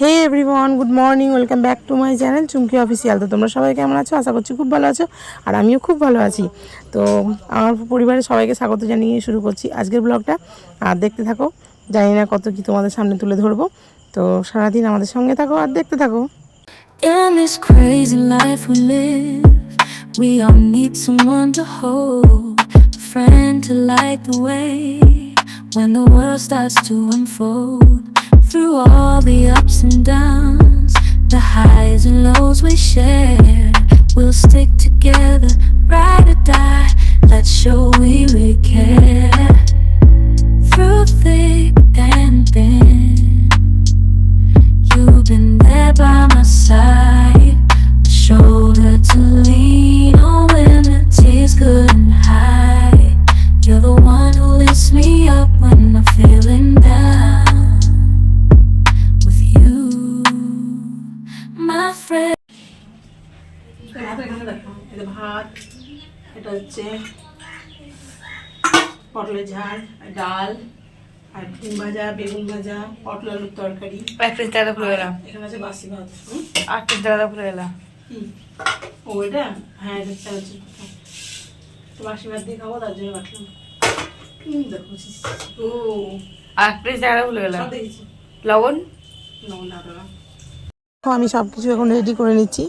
Hey everyone good morning welcome back to my channel Chumki official তো তোমরা সবাই কেমন আছো? আশা করছি খুব ভালো আছো, আর আমিও খুব ভালো আছি। তো আমার পরিবারের সবাইকে স্বাগত জানিয়ে শুরু করছি আজকের ব্লগটা। আর দেখতে থাকো, জানি না কত কি তোমাদের সামনে তুলে ধরবো। তো সারাদিন আমাদের সঙ্গে থাকো আর দেখতে থাকো। When the world starts to unfold. Through all the ups and downs, the highs and lows we share, we'll stick together, ভাত এটা হচ্ছে পটলের ঝাল ডাল আর ডিম ভাজা বেগুন ভাজা পটল আলুর তরকারি। এক পিস দাদা ভুলে গেলাম। এখানে আছে বাসি ভাত। হুম? আট পিস দাদা ভুলে গেলাম। ও এটা? হ্যাঁ এটা হচ্ছে হচ্ছে তো বাসি ভাত দিয়ে খাব তার জন্য রাখলাম। দেখো। ও আর এক পিস দাদা ভুলে গেলাম লবণ? লবণ দাদা আমি সব কিছু এখন রেডি করে নিচ্ছি।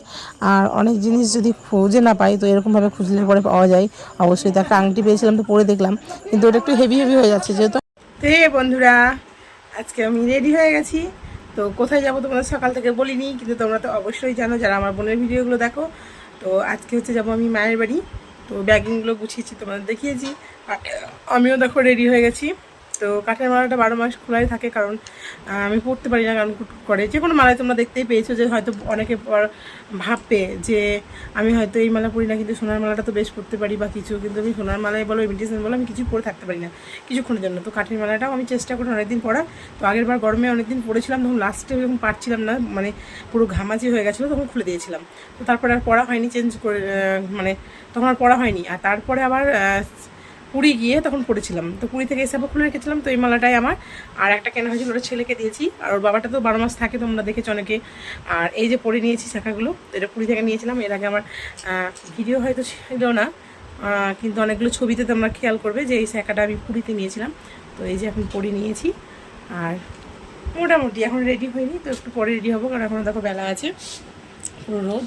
আর অনেক জিনিস যদি খুঁজে না পাই, তো এরকমভাবে খুঁজলে পরে পাওয়া যায়। অবশ্যই তো একটা আংটি পেয়েছিলাম তো পরে দেখলাম। কিন্তু ওটা একটু হেভি হেভি হয়ে যাচ্ছে যেহেতু। তো হে বন্ধুরা, আজকে আমি রেডি হয়ে গেছি। তো কোথায় যাব তোমাদের সকাল থেকে বলিনি, কিন্তু তোমরা তো অবশ্যই জানো যারা আমার বোনের ভিডিওগুলো দেখো। তো আজকে হচ্ছে যাব আমি মায়ের বাড়ি। তো ব্যাগিংগুলো গুছিয়েছি, তোমাদের দেখিয়েছি। আমিও দেখো রেডি হয়ে গেছি। তো কাঠের মালাটা বারো মাস খোলাই থাকে, কারণ আমি পড়তে পারি না, কারণ কুটকুট করে। যে কোনো মালায় তোমরা দেখতেই পেয়েছ যে হয়তো অনেকে পর- ভাববে যে আমি হয়তো এই মালা পরি না, কিন্তু সোনার মালাটা তো বেশ পড়তে পারি বা কিছু, কিন্তু আমি সোনার মালায় বলো ইমিটেশন বলো, আমি কিছু পরে থাকতে পারি না কিছুক্ষণের জন্য। তো কাঠের মালাটাও আমি চেষ্টা করি অনেকদিন পড়ার তো আগের বার গরমে অনেকদিন পড়েছিলাম, তখন লাস্টে যখন পারছিলাম না মানে পুরো ঘামাচি হয়ে গেছিল, তখন খুলে দিয়েছিলাম। তো তারপরে আর পড়া হয়নি চেঞ্জ করে মানে তখন আর পড়া হয়নি। আর তারপরে আবার পুরী গিয়ে তখন পড়েছিলাম। তো পুরী থেকে এসে আবার খুলে রেখেছিলাম। তো এই মালাটাই আমার। আর একটা কেনা হয়েছিল ওটা ছেলেকে দিয়েছি। আর ওর বাবাটা তো বারো মাস থাকে, তোমরা দেখেছ অনেকে। আর এই যে পরে নিয়েছি শাখাগুলো এটা পুরী থেকে নিয়েছিলাম। এর আগে আমার ভিডিও হয়তো ছিল না। কিন্তু অনেকগুলো ছবিতে তোমরা খেয়াল করবে যে এই শাখাটা আমি পুরীতে নিয়েছিলাম। তো এই যে এখন পরে নিয়েছি। আর মোটামুটি এখন রেডি হয়নি। তো একটু পরে রেডি হব, কারণ এখন দেখো বেলা আছে। পুরো রোদ।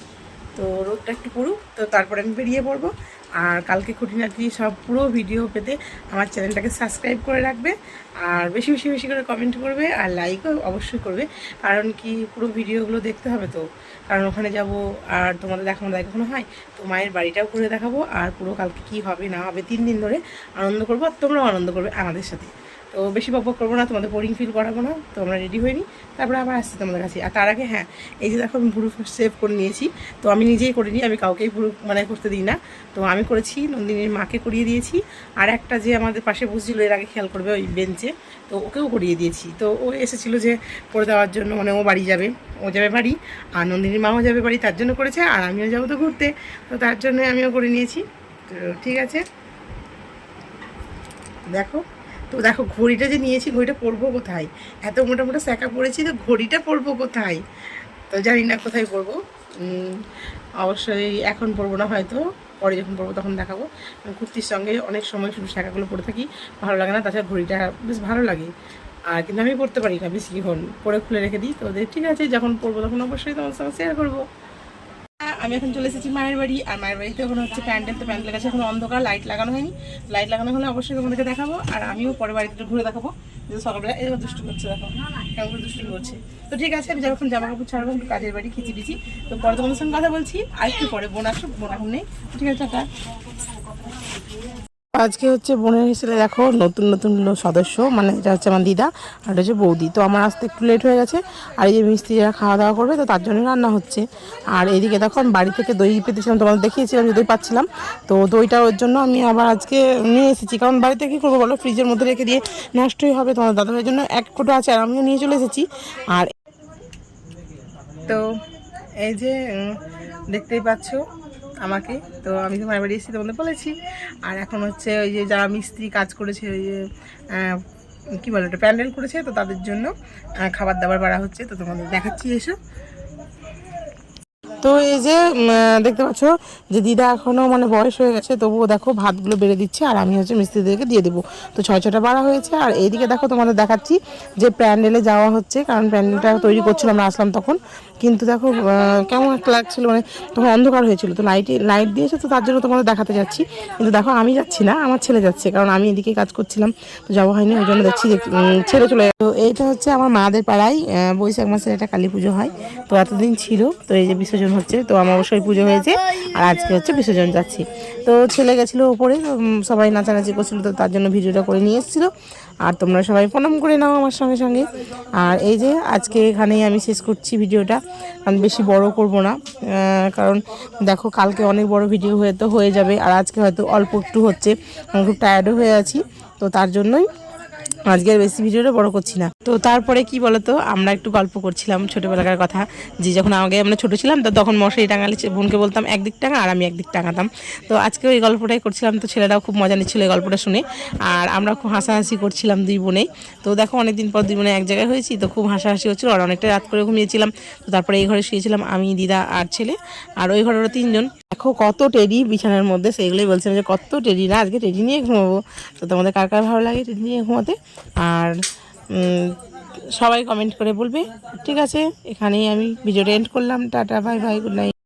তো রোদটা একটু পড়ুক। তো তারপরে আমি বেরিয়ে পড়ব। আর কালকে খুঁটিনাটি সব পুরো ভিডিও পেতে আমার চ্যানেলটাকে সাবস্ক্রাইব করে রাখবে আর বেশি বেশি বেশি করে কমেন্ট করবে আর লাইকও অবশ্যই করবে। কারণ কি পুরো ভিডিওগুলো দেখতে হবে তো। কারণ ওখানে যাব আর তোমাদের দেখানো দেখানো হয়। তো মায়ের বাড়িটাও ঘুরে দেখাবো আর পুরো কালকে কি হবে না হবে তিন দিন ধরে আনন্দ করব আর তোমরাও আনন্দ করবে আমাদের সাথে। তো বেশি বকবক করব না, তোমাদের বোরিং ফিল করাবো না, তো আমরা রেডি হয়ে হইনি তারপরে আবার আসছি তোমাদের কাছে। আর তার আগে হ্যাঁ এই যে দেখো আমি ভুরু সেভ করে নিয়েছি, তো আমি নিজেই করে নিই, আমি কাউকেই ভুরু মানে করতে দিই না। তো আমি করেছি, নন্দিনীর মাকে করিয়ে দিয়েছি। আর একটা যে আমাদের পাশে বসছিল, এর আগে খেয়াল করবে ওই বেঞ্চে তো ওকেও করিয়ে দিয়েছি। তো ও এসেছিল যে করে দেওয়ার জন্য মানে ও বাড়ি যাবে, ও যাবে বাড়ি, আর নন্দিনীর মাও যাবে বাড়ি, তার জন্য করেছে, আর আমিও যাব তো ঘুরতে। তো তার জন্য আমিও করে নিয়েছি। তো ঠিক আছে। দেখো তো দেখো ঘড়িটা যে নিয়েছি, ঘড়িটা পরবো কোথায়? এত মোটা মোটা স্যাকা পরেছি তো ঘড়িটা পরবো কোথায়? তো জানি না কোথায় পরবো। অবশ্যই এখন পরবো না হয়তো, পরে যখন পরবো তখন দেখাবো। কুর্তির সঙ্গে অনেক সময় শুধু শাখাগুলো পরে থাকি, ভালো লাগে না। তাছাড়া ঘড়িটা বেশ ভালো লাগে। আর কিন্তু আমি পড়তে পারি না, বেশিক্ষণ। পরে খুলে রেখে দিই। তো ঠিক আছে, যখন পরবো তখন অবশ্যই তোমার সঙ্গে শেয়ার করব। আমি এখন চলে এসেছি মায়ের বাড়ি, আর মায়ের বাড়িতে এখন হচ্ছে প্যান্ডেল, তো প্যান্ডেলের কাছে এখন অন্ধকার লাইট লাগানো হয়নি। লাইট লাগানো হলে অবশ্যই তোমাদেরকে দেখাবো, আর আমিও পরে বাড়িতে একটু ঘুরে দেখাবো, যে সকালবেলা এই দুষ্টু করছে দেখো, কেমন করে দুষ্টু করছে। তো ঠিক আছে, আমি যখন জামা কাপড় ছাড়বো, একটু কাজের বাড়ি খিচি দিচ্ছি তো পরে তোমাদের সঙ্গে কথা বলছি, আর একটু পরে বোন আসুক বোন এখন নেই। ঠিক আছে, টাটা। আজকে হচ্ছে বোনের হিসেবে দেখো নতুন নতুন সদস্য মানে এটা হচ্ছে আমার দিদা আর হচ্ছে বৌদি। তো আমার আসতে একটু লেট হয়ে গেছে আর এই যে মিস্ত্রিরা খাওয়া দাওয়া করবে, তো তার জন্য রান্না হচ্ছে। আর এইদিকে দেখো আমি বাড়ি থেকে দই পেতেছিলাম, তোমাদের দেখিয়েছিলাম যে দই পাচ্ছিলাম। তো দইটা ওর জন্য আমি আবার আজকে নিয়ে এসেছি। কারণ বাড়িতে কী করব বলো? ফ্রিজের মধ্যে রেখে দিয়ে নষ্টই হবে তোমার দাদাভাইয়ের জন্য। এক কোটো আছে আর আমিও নিয়ে চলে এসেছি। আর তো এই যে দেখতেই পাচ্ছো আমাকে। তো আমি তো মায়ের বাড়ি এসেছি তোমাদের বলেছি। আর এখন হচ্ছে ওই যে যারা মিস্ত্রি কাজ করেছে, ওই যে কী বলে ওটা, প্যান্ডেল করেছে, তো তাদের জন্য খাবার দাবার বাড়া হচ্ছে। তো তোমাদের দেখাচ্ছি এসো তো এই যে দেখতে পাচ্ছ যে দিদা এখনও মানে বয়স হয়ে গেছে, তবুও দেখো ভাতগুলো বেড়ে দিচ্ছে, আর আমি হচ্ছে মিস্ত্রিদেরকে দিয়ে দেবো। তো ছয় ছটা বাড়া হয়েছে, আর এইদিকে দেখো তোমাদের দেখাচ্ছি যে প্যান্ডেলে যাওয়া হচ্ছে, কারণ প্যান্ডেলটা তৈরি করছিলাম আমরা আসলাম তখন। কিন্তু দেখো কেমন একটা লাগছিল মানে তখন অন্ধকার হয়েছিল, তো লাইটে লাইট দিয়েছে, তো তার জন্য তোমাদের দেখাতে যাচ্ছি। কিন্তু দেখো, আমি যাচ্ছি না, আমার ছেলে যাচ্ছে, কারণ আমি এদিকে কাজ করছিলাম, তো যাওয়া হয়নি, ওই জন্য দেখছি ছেলে চলে। তো এইটা হচ্ছে আমার মাদের পাড়ায় বৈশাখ মাসের একটা কালী পুজো হয়, তো এতদিন ছিল, তো এই যে বিসর্জন হচ্ছে, তো আমার অবশ্যই পুজো হয়েছে আর আজকে হচ্ছে বিসর্জন যাচ্ছি। তো ছেলে গেছিল ওপরে সবাই নাচানাচি করছিল, তো তার জন্য ভিডিওটা করে নিয়ে এসেছিল। আর তোমরা সবাই প্রণাম করে নাও আমার সঙ্গে সঙ্গে। আর এই যে আজকে এখানেই আমি শেষ করছি ভিডিওটা আমি বেশি বড় করব না কারণ দেখো কালকে অনেক বড় ভিডিও হয়ে তো হয়ে যাবে, আর আজকে হয়তো অল্প একটু হচ্ছে, আমি খুব টায়ার্ডও হয়ে আছি, তো তার জন্যই আজকে আর বেশি ভিডিওটা বড় করছি না। তো তারপরে কি বলতো, আমরা একটু গল্প করছিলাম ছোটবেলাকার কথা, যে যখন আগে আমরা ছোট ছিলাম, তো তখন মশারি টাঙালে বোনকে বলতাম একদিক টাঙা আর আমি একদিক টাঙাতাম। তো আজকে ওই গল্পটাই করছিলাম, তো ছেলেরাও খুব মজা নিচ্ছিল এই গল্পটা শুনে। আর আমরা খুব হাসাহাসি করছিলাম দুই বোনেই। তো দেখো, অনেকদিন পর দুই বোনে এক জায়গায় হয়েছি, তো খুব হাসাহাসি হচ্ছিল। আর অনেকটা রাত করে ঘুমিয়েছিলাম। তো তারপরে এই ঘরে শুয়েছিলাম আমি, দিদা আর ছেলে। আর ওই ঘরেরও তিনজন। দেখো কত টেডি বিছানার মধ্যে, সেইগুলোই বলছিলাম যে কত টেডি না, আজকে টেডি নিয়ে ঘুমাবো। তো তোমাদের কার কার ভালো লাগে টেডি নিয়ে ঘুমাতে? আর সবাই কমেন্ট করে বলবে। ঠিক আছে, এখানেই আমি ভিডিওটা এন্ড করলাম। Tata bye bye good night